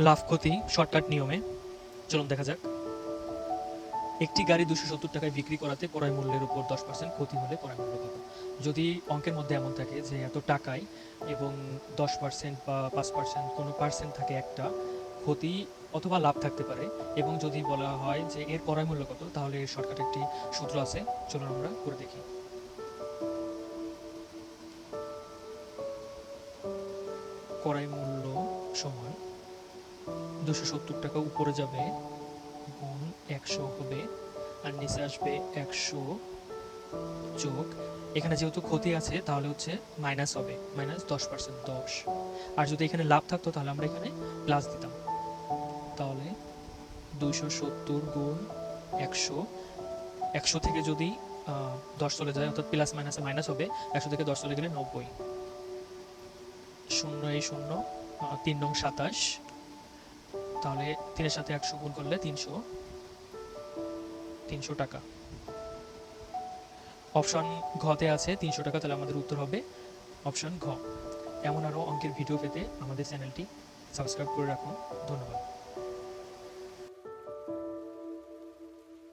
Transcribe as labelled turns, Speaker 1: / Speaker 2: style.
Speaker 1: লাভ ক্ষতি শর্টকাট নিয়মে। চলুন দেখা যাক। একটি গাড়ি দুশো সত্তর টাকায় বিক্রি করাতে ক্রয় মূল্যের উপর দশ পার্সেন্ট ক্ষতি হলে ক্রয় মূল্য কত? যদি অঙ্কের মধ্যে এমন থাকে যে এত টাকায় এবং দশ পার্সেন্ট বা পাঁচ পার্সেন্ট কোনো পার্সেন্ট থাকে একটা, ক্ষতি অথবা লাভ থাকতে পারে এবং যদি বলা হয় যে এর ক্রয় মূল্য কত, তাহলে এর শর্টকাট একটি সূত্র আছে। চলুন আমরা করে দেখি। ক্রয় মূল্য সমান দুশো সত্তর টাকা উপরে যাবে গুণ একশো হবে। আর নিচে আসবে একশো যোগ। এখানে যেহেতু ক্ষতি আছে, তাহলে হচ্ছে মাইনাস হবে। মাইনাস দশ পার্সেন্ট দশ। আর যদি এখানে লাভ থাকতো, তাহলে আমরা এখানে প্লাস দিতাম। তাহলে দুইশো সত্তর গুণ একশো। একশো থেকে যদি দশ চলে যায়, অর্থাৎ প্লাস মাইনাসে মাইনাস হবে, একশো থেকে দশ চলে গেলে নব্বই। শূন্য এই শূন্য তিন নং সাতাশ। তাহলে তিনের সাথে একশো গুণ করলে তিনশো। তিনশো টাকা। অপশন ঘতে আছে তিনশো টাকা, তাহলে আমাদের উত্তর হবে অপশন ঘ। এমন আরও অঙ্কের ভিডিও পেতে আমাদের চ্যানেলটি সাবস্ক্রাইব করে রাখুন। ধন্যবাদ।